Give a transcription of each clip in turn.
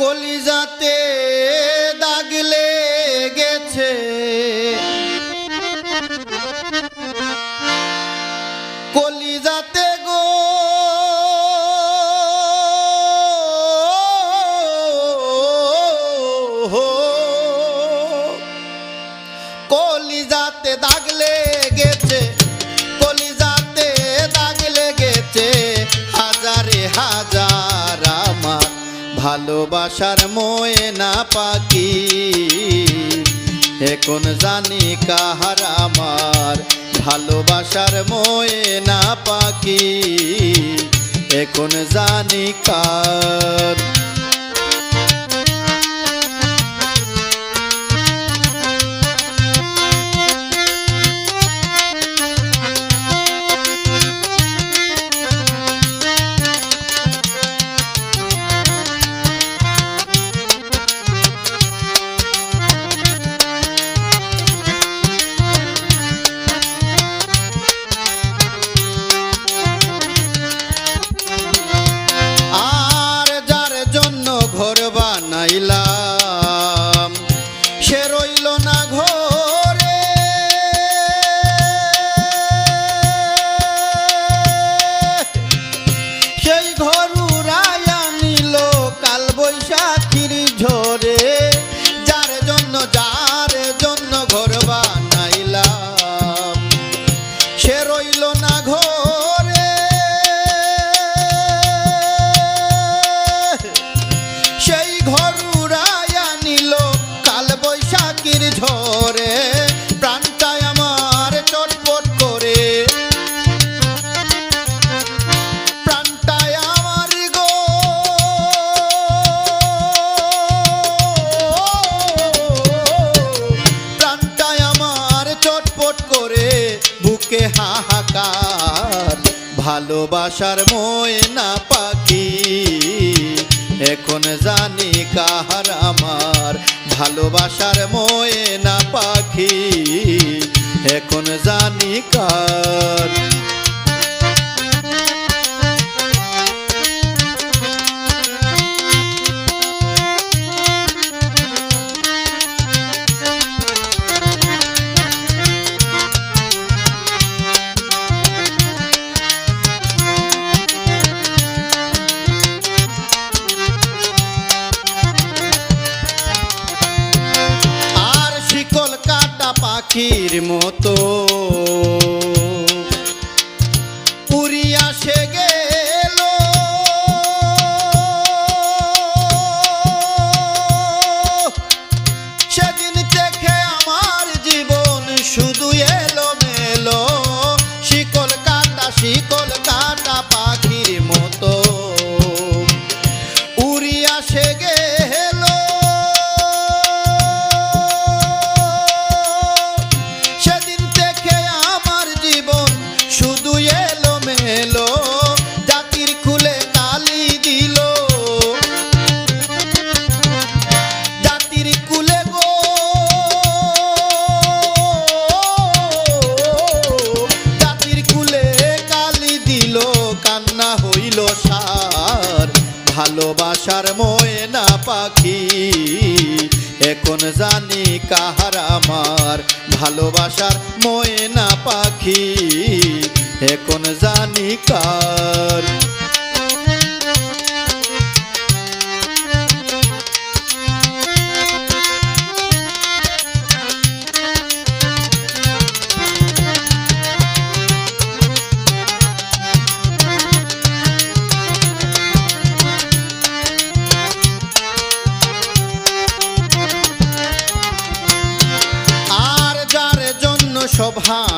কলিজাতে দাগলে গেছে কলিজাতে ভালোবাসার ময়না পাখি। এখন জানি কাহার আমার ভালোবাসার ময়না পাখি। এখন জানি কার রইল না ঘরে। সেই ঘর উড়াইয়া নিল কাল বৈশাখীর ঝরে। ভালোবাসার ময়না পাখি। এখন জানি কাহার আমার ভালোবাসার ময়না পাখি। এখন জানি কার পাখির মতো। ভালোবাসার ময়না পাখি। এখন জানি কাহার আমার ভালোবাসার ময়না পাখি। এখন জানি কার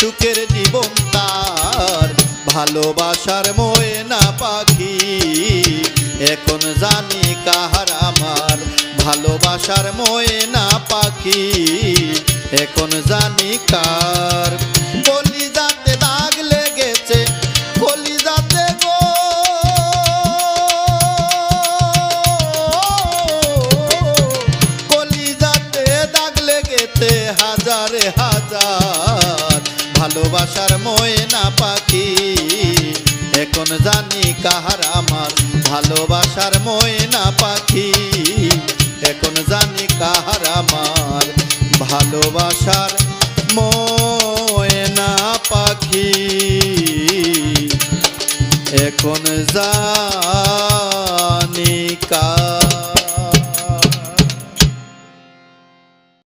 সুখের জীবন তার, ভালোবাসার ময়না পাখি। এখন জানি কাহার আমার, ভালোবাসার ময়না পাখি। এখন জানি কার ভালোবাসার ময়না পাখি। এখন জানি কাহার আমার ভালোবাসার ময়না পাখি। এখন জানি কাহার আমার ভালোবাসার ময়না পাখি। এখন জানি